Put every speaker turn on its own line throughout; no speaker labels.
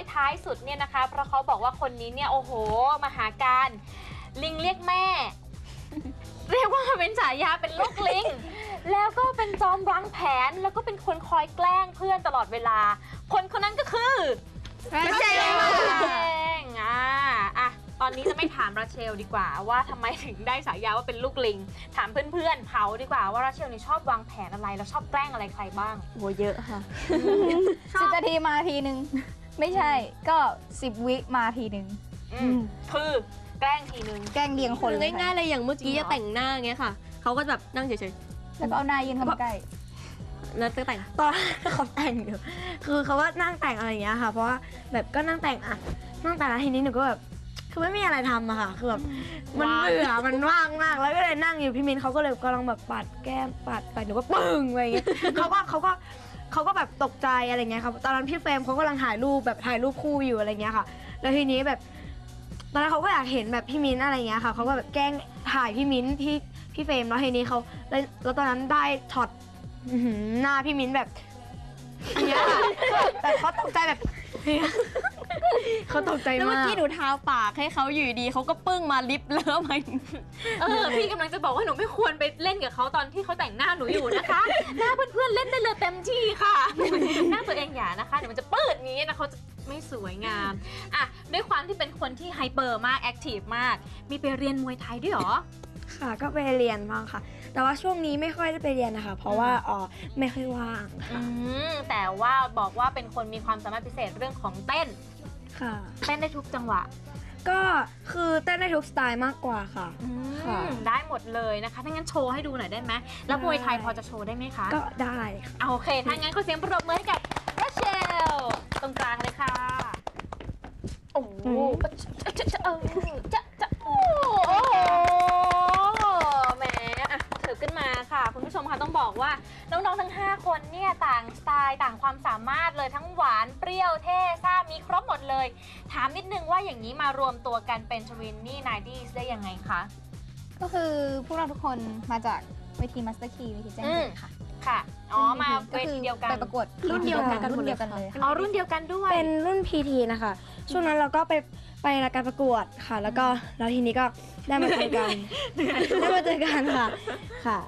อยท้ายสุดเนี่ยนะคะ เพราะเขาบอกว่าคนนี้เนี่ยโอ้โหมหาการ ลิงเรียกแม่ เรียกว่าเป็นฉายาเป็นลูกลิง แล้วก็เป็นจอมวางแผนแล้วก็เป็นคนคอยแกล้งเพื่อนตลอดเวลา คนคนนั้นก็คือ
รัชเชล
รัชเชลอ่าอะตอนนี้จะไม่ถามราเชลดีกว่า ว่าทำไมถึงได้ฉายาว่าเป็นลูกลิง ถามเพื่อนๆเขาดีกว่าว่าราเชลนี่ชอบวางแผนอะไรแล้วชอบแกล้งอะไรใครบ้าง
โหเยอะค่ะ
สิบนาทีมาทีนึง ไม่ใช่ก็สิบวิมาทีนึง
อืมคือแกล้งทีนึง
แกล้งเรียงคน
คือ
เลย
ง่ายๆ
ค่ะ
เลยอย่างเมื่อกี้
จริงเหรอ
จะแต่งหน้าเงี้ยค่ะเขาก็แบบนั่งเฉย
แล้วก็เอาหน้ายืนเข้ามาใกล้
ๆแล้วก็แต่ง
ตอนเขาแต่งอยู่คือเขาว่านั่งแต่งอะไรอย่างเงี้ยค่ะ เพราะว่าแบบก็นั่งแต่งอะนั่งแต่งแล้วทีนี้หนูก็แบบคือไม่มีอะไรทำอะค่ะคือแบบมัน
ว่าง
เบื่อมันว่างมากแล้วก็เลยนั่งอยู่พี่มินเขาก็เลยกำลังแบบปัดแก้มปัดไปหนูก็ปึ้งอะไรอย่างเงี้ยเขาก็เขาก็ เขาก็แบบตกใจอะไรเงี้ยครับตอนนั้นพี่เฟรมเขากำลังถ่ายรูปแบบถ่ายรูปคู่อยู่อะไรเงี้ยค่ะ แล้วทีนี้แบบตอนนั้นเขาก็อยากเห็นแบบพี่มิ้นอะไรเงี้ยค่ะเขาก็แบบแกล้งถ่ายพี่มิ้นที่พี่เฟรมแล้วทีนี้เขาแล้วแล้วตอนนั้นได้ช็อตอื้อหือหน้าพี่มิ้นแบบอย่างเงี้ยค่ะแบบเขาตกใจแบบ เขาตกใจ
แล้วเมื่อ
มาก
กี้หนูทาปากให้เขาอยู่ดีเขาก็ปึ้งมาลิปเลอะมา
เออพี่กำลังจะบอกว่าหนูไม่ควรไปเล่นกับเขาตอนที่เขาแต่งหน้าหนูอยู่นะคะ หน้าเพื่อนๆเล่นได้เลยเต็มที่ค่ะ หน้าตัวเองอย่านะคะเดี๋ยวมันจะปืดอย่างนี้นะเขาจะไม่สวยงามอะด้วยความที่เป็นคนที่ไฮเปอร์มากแอคทีฟมาก มีไปเรียนมวยไทยด้วยเหรอ
ค่ะ ก็ไปเรียนบ้างค่ะ แต่ว่าช่วงนี้ไม่ค่อยได้ไปเรียนนะคะ เพราะว่าอ๋อไม่ค่อยว่าง
อื
ค่ะ
มแต่ว่าบอกว่าเป็นคนมีความสามารถพิเศษเรื่องของเต้น
ค่ะ
เต้นได้ทุกจังหวะ
ก็คือเต้นได้ทุกสไตล์มากกว่าค่ะค่ะ
อืมได้หมดเลยนะคะถ้างั้นโชว์ให้ดูหน่อยได้ไหมแล้วมวยไทยพอจะโชว์ได้ไหมคะ
ก็ได้ค่ะ
เอาโอเคถ้างั้นก็เสียงปรบมือให้กับรัชเชลตรงกลางเลยค่ะโอ้โหจะจะเออจะจางสไตล์ต่างความสามารถเลยทั้งหวานเปรี้ยวเท่ซ่ามีครบหมดเลย ถามนิดนึงว่าอย่างนี้มารวมตัวกันเป็นทวินนี่นายดีได้ยังไงคะ
ก็คือพวกเราทุกคนมาจากเวทีมาสเตอร์คีเวทีแจ้งเกิดค่ะ
ค่ะ อ๋อ มาเวทีเดียวกัน
ไปประกวด
รุ่นเดียวกัน
รุ่นเดียวกันเลยค่ะ
อ๋อ รุ่นเดียวกันด้วย
เป็นรุ่น PT นะคะ ช่วงนั้นเราก็ไปไปรายการประกวดค่ะ แล้วก็แล้วทีนี้ก็ได้มาเจอกันได้มาเจอกันค่ะ ค่ะ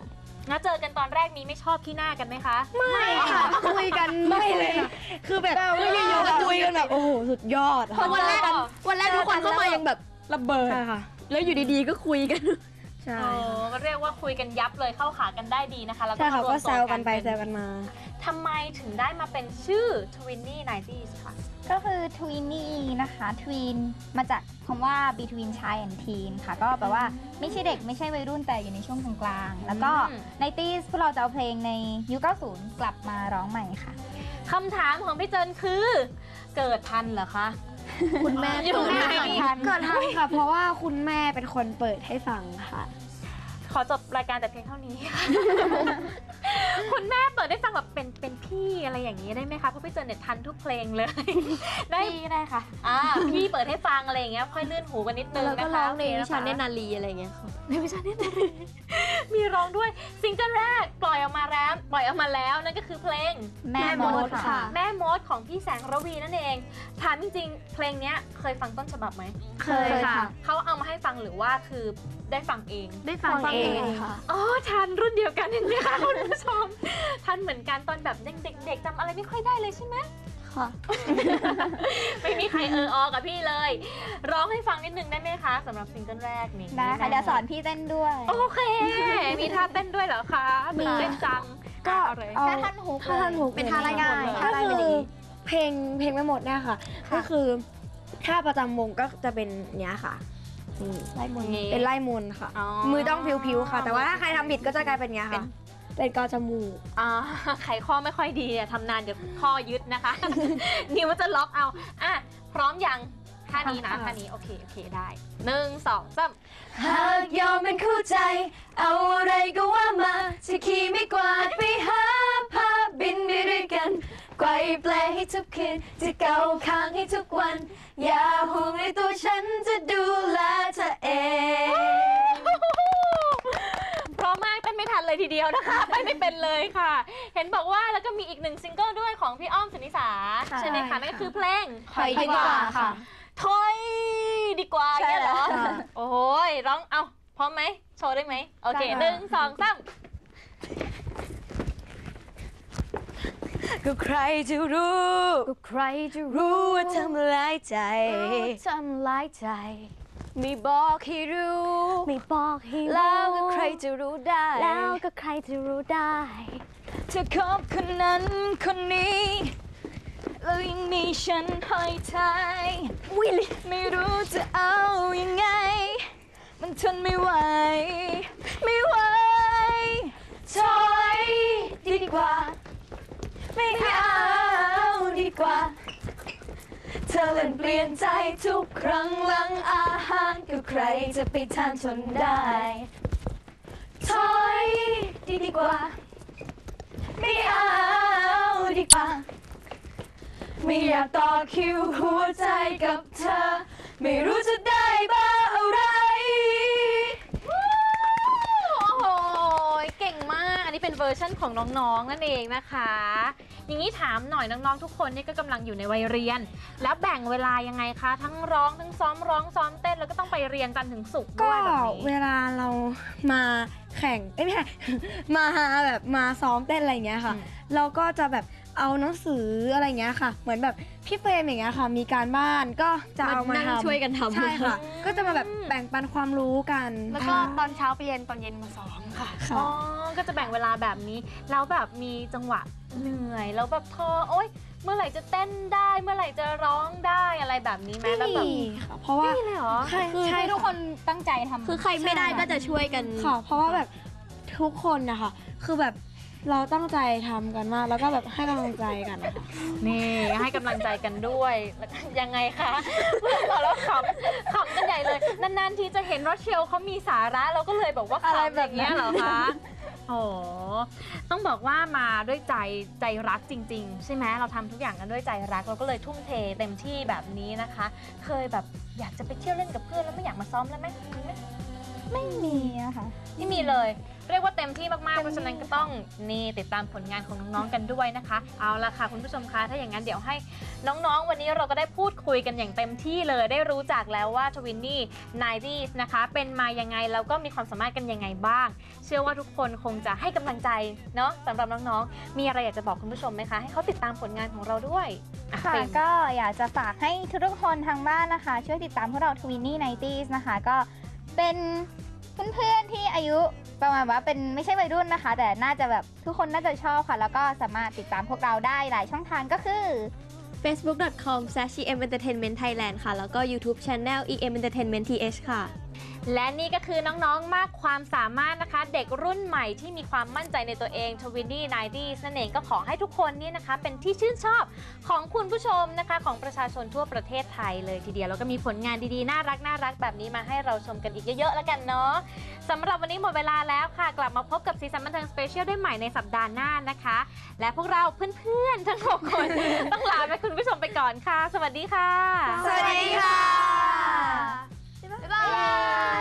แล้วเจอกันตอนแรกนี้ไม่ชอบขี้หน้ากันไหมคะ
ไม่ค่ะคุยกันไม่เลยค่ะคือแบบไม่อยู่ๆก็คุยกันแบบโอ้โหสุดยอด
เพ
ค่ะ
ราะวันแรก
อ๋อ
วันแรกทุกคนเข้ามายังแบบระเบิด
ใช่ค่ะ
แล้วอยู่ดีๆก็คุยกัน
ใช่
โอ้ก็เรียกว่าคุยกันยับเลยเข้าขากันได้ดีนะคะแล้วก็
ใช่ค่ะ
มารว
ก็
ม
แซ
ตัว
กันไป
เป็
แซวกันมา
ทำไมถึงได้มาเป็นชื่อ Twinny 90s ค่ะ
ก็คือทวินนี่นะคะทวินมาจากคำว่า between child and teen ค่ะ ก็แปลว่าไม่ใช่เด็กไม่ใช่วัยรุ่นแต่อยู่ในช่วงกลางๆแล้วก็
อืม
ในตีสพวกเราจะเอาเพลงในยุค90 กลับมาร้องใหม่ค่ะ
คำถามของพี่เจนคือ เกิดทันเหรอคะ
คุณแม่
อยู่
เปิด
ไหน
ให้ฟัง
เกิดทันค่ะ เพราะว่าคุณแม่เป็นคนเปิดให้ฟังค่ะ
ขอจบรายการแต่เพียงเท่านี้ คุณแม่เปิดได้ฟังแบบเป็นเป็นพี่อะไรอย่างนี้ได้ไหมคะเพราะพี่เจนเนี่ยทันทุกเพลงเลย ได้
พี่ได้ค่ะ
อ่าพี่เปิดให้ฟังอะไรอย่างเงี้ยค่อยลื่นหูกันนิดนึง
แล้วก็
นะคะ
ร้องใน
โค
วิ
นะคะ
ชาเนตรนารีอะไรเงี้ยค่ะ
ในวิชาเนตรนารีมีร้องด้วยซิงเกิลแรกปล่อยออกมาแล้วปล่อยออกมาแล้วนั่นก็คือเพลง
แม่มดค่ะ
แม่มดของพี่แสงระวีนั่นเองถามจริงๆเพลงเนี้ยเคยฟังต้นฉบับไหม
เคยค่ะ
เขาเอามาให้ฟังหรือว่าคือได้ฟังเอง
ได้ฟังเองค่ะ
อ๋อทันรุ่นเดียวกันเห็นไหมคะคุณผู้ชมทันเหมือนกันตอนแบบเด็กๆจำอะไรไม่ค่อยได้เลยใช่ไหม
ค่ะ
ไม่มีใครเอออกับพี่เลย ร้องให้ฟังนิดนึงได้ไหมคะสำหรับซิงเกิลแรกนี้
ได้ค่ะเดี๋ยวสอนพี่เต้นด้วย
โอเค มีท่าเต้นด้วยเหรอคะตื่นเต้นจัง
ก็
อะเอาเลย
เอา
แค่ท่อนฮุก
ถ้าท่านถูก
เป็นท่าง่ายๆ
ก็
ท่าง่าย
คื
เป็น
อ
อย่างนี้
เพลงเพลงไม่หมดเนี่ยค่ะ ก็คือท่าประจำวงก็จะเป็นเนี้ยค่ะนี่
ไล่มนต์
นี่
เป็นไล่มนต์ค่ะ
อ๋อ
มือต้องผิวๆค่ะ แต่ว่าถ้าใครทำผิดก็จะกลายเป็นเนี้ยค่ะ เป็นกอจมูก
อ่าไขข้อไม่ค่อยดีอะทำนานเดี๋ยวข้อยึดนะคะ นิ้วจะล็อกเอา อะ พร้อมยังท่านี้นะ
ค่ะ
ท่านี้ โอเค โอเค ได้หนึ่งสองสาม
หากยอมเป็นคู่ใจ เอาอะไรก็ว่ามาจะขี่ไม่กวาดไปหาภาพบินไปด้วยกันไกวแปลให้ทุกคืน จะเกาค้างให้ทุกวัน อย่าห่วงในตัวฉันจะดูแลเธอเอง
พร้อมมากเต้นไม่ทันเลย เลยที เดียวนะคะ ไปไม่เป็นเลยค่ะ เห็นบอกว่าแล้วก็มีอีกหนึ่งซิงเกิลด้วยของพี่อ้อมสุนิสา
ค่ะ
ใช่ไหมคะนั่นก็คือเพลง
ถอยดีกว่าค่ะ
ถอยดีกว่า
ใช่
เนี่ยเหรอ
แล้วค่ะ
โอ้โหร้องเอาพร้อมไหมโชว์ได้ไหมโอเค
ได้ค่ะ
หนึ่งสองสาม
ก็ใครจะรู้
ก็ใครจะ
รู้ว่าทำร้ายใจ
ทำร้ายใจ
ไม่บอกให้รู้
ไม่บอกให้รู้
แล้วก็ใครจะรู้ได้
แล้วก็ใครจะรู้ได้
เธอคบคนนั้นคนนี้แล้วยังมีฉันหอยทายวิลไม่รู้จะเอายังไง มันทนไม่ไหว ไม่ไหวถอยดีกว่า ไม่เอาดีกว่าเธ อเล่นเปลี่ยนใจทุกครั้งหลังอาหารก็ใครจะไปทานทนได้ถอยดีดีกว่า ไม่เอาดีกว่า ไม่อยากต่อคิวหัวใจกับเธอ ไม่รู้จะได้บ้า
ง วอร์ชั่นของน้องๆ นั่นเองนะคะ อย่างนี้ถามหน่อยน้องๆ ทุกคนนี่ก็กำลังอยู่ในวัยเรียน แล้วแบ่งเวลายังไงคะ ทั้งร้องทั้งซ้อมร้องซ้อมเต้นแล้วก็ต้องไปเรียนจันทร์ถึงศุกร์ด้
ก็
วยแบบ
เว
นี้
ลาเรามาแข่งเอ้ยไม่ใช่ มาแบบมาซ้อมเต้นอะไรอย่างเงี้ยค่ะ
อืม
เราก็จะแบบ เอาหนังสืออะไรอย่างเงี้ยค่ะ เหมือนแบบพี่เฟรมอย่างเงี้ยค่ะ มีการบ้านก็จะเอามา
นั่ง
ทำ
ช่วยกันทำ
ใช่ค่ะ ก็จะมาแบบแบ่งปันความรู้กัน
แล้วก็ตอนเช้าไปเรียนตอนเย็นมาซ้อมค่ะ
ค่ะ
อ๋อ ก็จะแบ่งเวลาแบบนี้ แล้วแบบมีจังหวะเหนื่อย แล้วแบบท้อโอ๊ย เมื่อไหร่จะเต้นได้ เมื่อไหร่จะร้องได้อะไรแบบนี้ไหม
ไม่
แล้วแบบ
มีค่ะเพราะว่า
ไม่เลยเหรอ
ใช่
คือ
ใช่
ทุกคนตั้งใจทำ
คือใครไม่ได้ก็จะช่วยกัน
ค่ะเพราะว่าแบบทุกคนนะคะคือแบบ เราตั้งใจทำกันมาก แล้วก็แบบให้กำลังใจกันนะคะ
นี่ให้กำลังใจกันด้วยแล้วยังไงคะพอแล้วขำขำกันใหญ่เลยนานๆทีจะเห็นรถเชลเขามีสาระเราก็เลยบอกว่า
อะไร
ขำ
แบ
แบบบ
นั้
เนี้ย
น
เหรอคะโอ้ต้องบอกว่ามาด้วยใจใจรักจริง ๆ ใช่ไหมเราทำทุกอย่างกันด้วยใจรักเราก็เลยทุ่มเทเต็มที่แบบนี้นะคะ เคยแบบอยากจะไปเที่ยวเล่นกับเพื่อนแล้วไม่อยากมาซ้อมแล้วไหมมีไหม
ไม่มีอะค่ะ
ไม่มีเลย เรียกว่าเต็มที่มากๆ เพราะฉะนั้นก็ต้องนี่ติดตามผลงานของน้องๆกันด้วยนะคะ เอาละค่ะคุณผู้ชมคะถ้าอย่างนั้นเดี๋ยวให้น้องๆ วันนี้เราก็ได้พูดคุยกันอย่างเต็มที่เลยได้รู้จักแล้วว่าทวินนี่นายดีนะคะ เป็นมายังไงแล้วก็มีความสามารถกันยังไงบ้าง เชื่อว่าทุกคนคงจะให้กำลังใจเนาะสำหรับน้องๆ มีอะไรอยากจะบอกคุณผู้ชมไหมคะ ให้เขาติดตามผลงานของเราด้วยอ่
ค่ะ
เฟรม
ก็อยากจะฝากให้ทุกๆคนทางบ้านนะคะ ช่วยติดตามพวกเราทวินนี่ไนตี้นะคะ ก็เป็นเพื่อนๆที่อายุ ประมาณว่าเป็นไม่ใช่วัยรุ่นนะคะ แต่น่าจะแบบทุกคนน่าจะชอบค่ะ แล้วก็สามารถติดตามพวกเราได้หลายช่องทางก็คือ
facebook.com/ementertainmentthailand ค่ะ แล้วก็ YouTube Channel ementertainmentth ค่ะ
และนี่ก็คือน้องๆ มากความสามารถนะคะ เด็กรุ่นใหม่ที่มีความมั่นใจในตัวเองทวินนี่ไนดี้นั่นเองก็ขอให้ทุกคนนี่นะคะ เป็นที่ชื่นชอบของคุณผู้ชมนะคะ ของประชาชนทั่วประเทศไทยเลยทีเดียว แล้วก็มีผลงานดีๆ น่ารักน่ารักแบบนี้มาให้เราชมกันอีกเยอะๆ แล้วกันเนาะสำหรับวันนี้หมดเวลาแล้วค่ะ กลับมาพบกับซีซันบันเทิงสเปเชียลได้ใหม่ในสัปดาห์หน้านะคะ และพวกเราเพื่อนๆทั้งหกคน ต้องลาไปคุณผู้ชมไปก่อนค่ะ สวัสดีค่ะ
สวัสดีค่ะ Yeah.